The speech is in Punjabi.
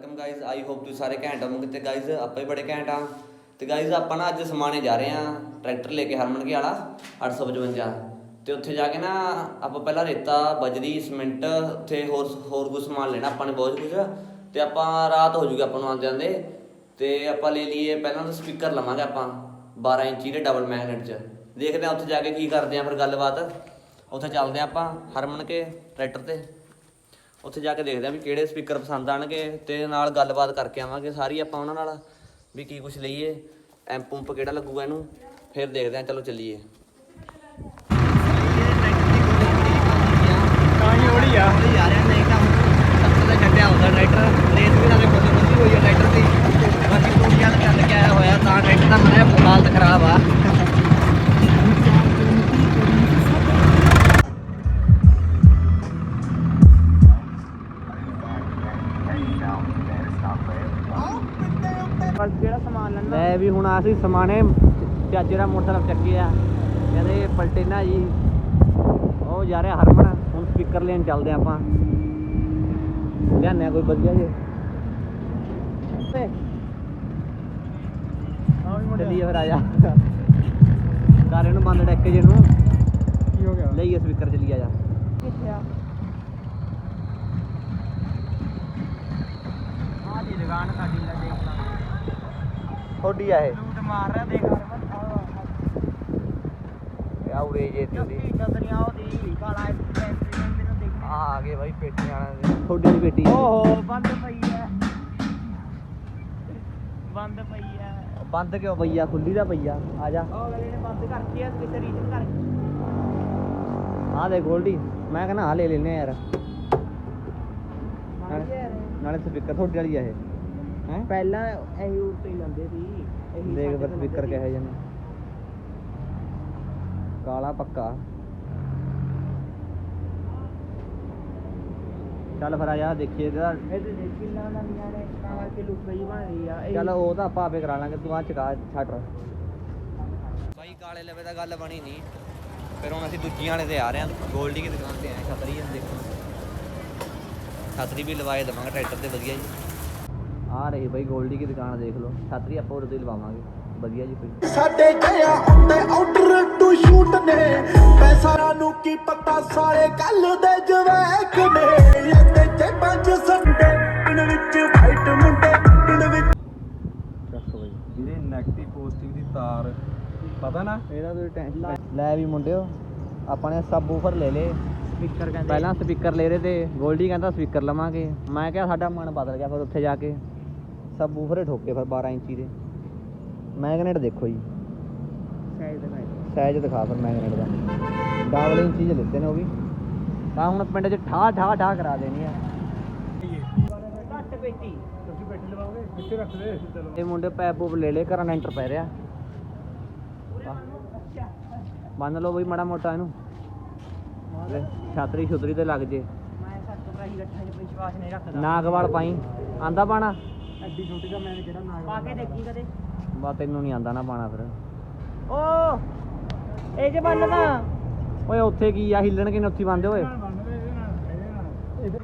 ਵੈਲਕਮ ਗਾਇਜ਼ ਆਈ ਹੋਪ ਤੁਸੀਂ ਸਾਰੇ ਘੈਂਟ ਹੋਵੋਗੇ ਤੇ ਗਾਇਜ਼ ਆਪਾਂ ਹੀ ਬੜੇ ਘੈਂਟ ਆ। ਤੇ ਗਾਇਜ਼ ਆਪਾਂ ਨਾ ਅੱਜ ਸਮਾਣੇ ਜਾ ਰਹੇ ਆ ਟਰੈਕਟਰ ਲੈ ਕੇ ਹਰਮਨ ਕੇ ਵਾਲਾ 855 ਤੇ ਉੱਥੇ ਜਾ ਕੇ ਨਾ ਆਪਾਂ ਪਹਿਲਾਂ ਰੇਤਾ, ਬਜਰੀ ਸਿਮੈਂਟ ਉੱਥੇ ਹੋਰ ਹੋਰ ਕੁਝ ਸਮਾਨ ਲੈਣਾ, ਆਪਾਂ ਨੇ ਬਹੁਤ ਕੁਝ ਤੇ ਆਪਾਂ ਰਾਤ ਹੋ ਜੂਗੀ ਆਪਾਂ ਨੂੰ ਆਉਂਦੇ ਆਂਦੇ ਤੇ ਆਪਾਂ ਲੈ ਲਈਏ, ਪਹਿਲਾਂ ਤਾਂ ਸਪੀਕਰ ਲਵਾਂਗੇ ਆਪਾਂ 12 ਇੰਚੀ ਦੇ ਡਬਲ ਮੈਗਨੇਟ ਚ। ਦੇਖਦੇ ਆ ਉੱਥੇ ਜਾ ਕੇ ਕੀ ਕਰਦੇ ਆ ਫਿਰ ਗੱਲਬਾਤ। ਉੱਥੇ ਚੱਲਦੇ ਆ ਆਪਾਂ, ਹਰਮਨ ਕੇ ਟਰੈਕਟਰ ਤੇ। ਉੱਥੇ ਜਾ ਕੇ ਦੇਖਦੇ ਆ ਵੀ ਕਿਹੜੇ ਸਪੀਕਰ ਪਸੰਦ ਆਣਗੇ ਤੇ ਨਾਲ ਗੱਲਬਾਤ ਕਰਕੇ ਆਵਾਂਗੇ ਸਾਰੀ ਆਪਾਂ ਉਹਨਾਂ ਨਾਲ ਵੀ ਕੀ ਕੁਝ ਲਈਏ ਐਂਪ ਪੰਪ ਕਿਹੜਾ ਲੱਗੂਗਾ ਇਹਨੂੰ ਫਿਰ ਦੇਖਦੇ ਆ ਚਲੋ ਚੱਲੀਏ। ਤਾਂ ਹੀ ਹੋੜੀ ਆ। ਰਿਹਾ ਨਹੀਂ ਕੰਮ ਸੱਤ ਦਾ ਛੱਡਿਆ ਹੁੰਦਾ ਟਰੈਕਟਰ ਰੇਸ ਬਸ ਕਿਹੜਾ ਸਮਾਨ ਲੈਣਾ ਲੈ ਵੀ ਹੁਣ ਅਸੀਂ ਸਮਾਣੇ ਚਾਚੇ ਦਾ ਮੋਟਰਸਾਈਕਲ ਚੱਕਿਆ। ਕਹਿੰਦੇ ਪਲਟੇ ਨਾ ਜੀ। ਉਹ ਜਾ ਰਿਹਾ ਹਰਮਨ ਹੁਣ ਸਪੀਕਰ ਲੈਣ ਚੱਲਦੇ ਆਪਾਂ। ਲਿਆਨੇ ਆ ਕੋਈ ਵਧੀਆ ਜੇ। ਚੱਲੀਏ ਫਿਰ ਆ ਜਾ। ਕਰ ਇਹਨੂੰ ਬੰਦ ਡੱਕ ਜੇ ਨੂੰ। ਕੀ ਹੋ ਗਿਆ? ਲਈਏ ਸਪੀਕਰ ਚੱਲੀ ਆ ਜਾ। ਕਿੱਥੇ ਆ? ਆ ਦੀ ਦੁਕਾਨ ਸਾਡੀ ਦਾ ਦੇਖ ਲਾ ਥੋੜੀ ਆ ਇਹ। ਲੂਟ ਮਾਰ ਰਿਹਾ ਦੇਖ ਹਰਮਨ ਆ ਉਰੇ ਜੇ ਤੇ ਜੱਫੀ ਕਦਰੀਆਂ ਉਹਦੀ ਕਾਲਾ ਐਕਸੀਡੈਂਟ ਮੈਨੂੰ ਦੇਖ। ਆ ਆ ਗਏ ਬਾਈ ਪੇਟੀ ਵਾਲਾ ਥੋੜੀ ਵਾਲੀ ਪੇਟੀ। ਓਹੋ ਬੰਦ ਪਈ ਹੈ ਬੰਦ ਪਈ ਹੈ ਬੰਦ ਕਿਉਂ ਪਈਆ ਖੁੱਲੀ ਦਾ ਪਈਆ ਆ। ਜਾ। ਉਹ ਅਗਲੇ ਨੇ ਬੰਦ ਕਰਤੀ ਹੈ ਕਿਤੇ ਰੀਜਨ ਕਰ ਆ ਦੇ ਗੋਲਡੀ ਮੈਂ ਕਹਿੰਦਾ ਆ ਲੈ ਲੈਨੇ ਆ ਯਾਰ। ਨਾਲੇ ਸਪੀਕਰ ਤੁਹਾਡੇ ਵਾਲੀ ਆ ਇਹ। ਹੈ? ਪਹਿਲਾਂ ਇਹੀ ਉੱਤੇ ਹੀ ਲੰਦੇ ਸੀ ਇਹੀ ਦੇਖ ਸਾਡੇ ਫਿਰ ਤੋਂ ਸਪੀਕਰ ਕਿਹੋ ਜਿਹੇ ਨੇ। ਕਾਲਾ ਪੱਕਾ। ਚੱਲ ਫਿਰ ਆ ਜਾ ਦੇਖੀਏ ਇਹਦਾ। ਸੀ। ਇਹ ਤੇ ਦੇਖ ਕਿੰਨਾ ਨਵੀਆਂ ਨੇ ਤਾਂ ਕਰਕੇ ਲੁੱਕ ਗਈ ਬਣ ਰਹੀ ਆ ਇਹ- ਚੱਲ ਉਹ ਤਾਂ ਆਪਾਂ ਆਪੇ ਕਰਾ ਲਾਂਗੇ ਤੂੰ ਆ ਚਕਾ ਛੱਡ। ਬਾਈ ਕਾਲੇ ਲਵੇ ਤਾਂ ਗੱਲ ਬਣੀ ਨਹੀਂ। ਫਿਰ ਹੁਣ ਅਸੀਂ ਦੂਜੀਆਂ ਵਾਲੇ ਤੇ ਆ ਰਹੇ ਹਾਂ। ਗੋਲਡੀ ਦੀ ਦੁਕਾਨ ਤੇ ਆਏ ਛਤਰੀ ਆ ਦੇਖੋ। ਛਤਰੀ ਵੀ ਲਵਾਏ ਦਵਾਂਗੇ ਟਰੈਕਟਰ ਤੇ ਵਧੀਆ ਜੀ। ਆ ਰਹੀ ਬਾਈ ਗੋਲਡੀ ਦੀ ਦੁਕਾਨ ਦੇਖ ਲਓ। ਛਤਰੀ ਆਪਾਂ ਉਹਦੇ ਤੇ ਲਵਾਵਾਂਗੇ। ਵਧੀਆ ਜੀ ਕੋਈ ਸਾਡੇ ਗਿਆ ਹੁੰਦੇ ਆਰਡਰ ਟੂ ਸ਼ੂਟ ਨੇ। ਪੈਸਾ ਨੂੰ ਕੀ ਪਤਾ ਸਾਰੇ ਕੱਲ ਦੇ ਜਵੈਕ ਨੇ। ਇਹਦੇ ਚ ਪੰਜ ਸੰਡੇ ਪਿੰਡ ਵਿੱਚ ਵਾਈਟ ਮੁੰਡੇ ਪਿੰਡ ਵਿੱਚ ਦੱਸੋ ਬਾਈ। ਵੀਰੇ 네ਗੇਟਿਵ ਪੋਜ਼ਿਟਿਵ ਦੀ ਤਾਰ ਪਤਾ ਨਾ? ਇਹਦਾ ਕੋਈ ਟੈਨਸ਼ਨ ਲੈ ਵੀ ਮੁੰਡਿਓ ਆਪਾਂ ਨੇ ਸਬ ਬੂਫਰ ਲੈ ਲੇ ਸਪੀਕਰ ਕਹਿੰਦੇ। ਪਹਿਲਾਂ ਸਪੀਕਰ ਲੈ ਰਹੇ ਤੇ ਗੋਲਡੀ ਕਹਿੰਦਾ ਸਪੀਕਰ ਲਵਾਂਗੇ। ਮੈਂ ਕਿਹਾ ਸਾਡਾ ਮਨ ਬਦਲ ਗਿਆ ਫਿਰ ਉੱਥੇ ਜਾ ਕੇ। ਸਬ ਬੂਫਰੇ ਠੋਕੇ ਫਿਰ 12 ਇੰਚੀ ਦੇ। ਮੈਗਨੇਟ ਦੇਖੋ ਜੀ। ਸਾਈਜ਼ ਦਿਖਾਈ ਸਾਈਜ਼ ਦਿਖਾ ਫਿਰ ਮੈਗਨੇਟ ਦਾ। ਡਬਲ ਇੰਚੀ ਚ ਲਿੱਤੇ ਨੇ ਉਹ ਵੀ। ਤਾਂ ਹੁਣ ਪਿੰਡ 'ਚ ਠਾ ਠਾ ਠਾ ਕਰਾ ਦੇਣੀ ਆ। ਘੱਟ ਪੇਟੀ। ਤੁਸੀਂ ਬੈਠੇ ਲਵਾਓਗੇ? ਕਿੱਥੇ ਰੱਖ ਦੇ ਚਲੋ ਇਹ ਮੁੰਡੇ ਪੈਪ ਪੂਪ ਲੈ ਲੈ ਘਰਾਂ ਲੈਂਟਰ ਪੈ ਰਿਹਾ। ਬੰਨ ਲਓ ਬਈ ਮਾੜਾ ਮੋਟਾ ਇਹਨੂੰ। ਛਾਤਰੀ ਛੁਤਰੀ ਤੇ ਲੱਗ ਜੇ। ਮੈਂ ਸੱਤ ਭਰਾਈ ਰੱਖਾਂ ਤੇ ਵਿਸ਼ਵਾਸ ਨਹੀਂ ਰੱਖਦਾ। ਨਾਗਵਾਲ ਪਾਈ। ਆਂਦਾ ਪਾਣਾ ਐਡੀ ਛੋਟੀ ਦਾ ਮੈਂ ਕਿਹੜਾ ਨਾਗ ਪਾ ਕੇ ਦੇਖੀ ਕਦੇ। ਬਾ ਤੈਨੂੰ ਨਹੀਂ ਆਂਦਾ ਨਾ ਪਾਣਾ ਫਿਰ। ਓ ਇਹ ਜੇ ਬੰਨਦਾ। ਓਏ ਉੱਥੇ ਕੀ ਆ? ਹਿੱਲਣ ਕਿ ਉੱਥੇ ਬੰਦੇ ਓਏ। ਬੰਨਦੇ ਇਹਦੇ ਨਾਲ ਇਹਦੇ ਨਾਲ ਇਹਦੇ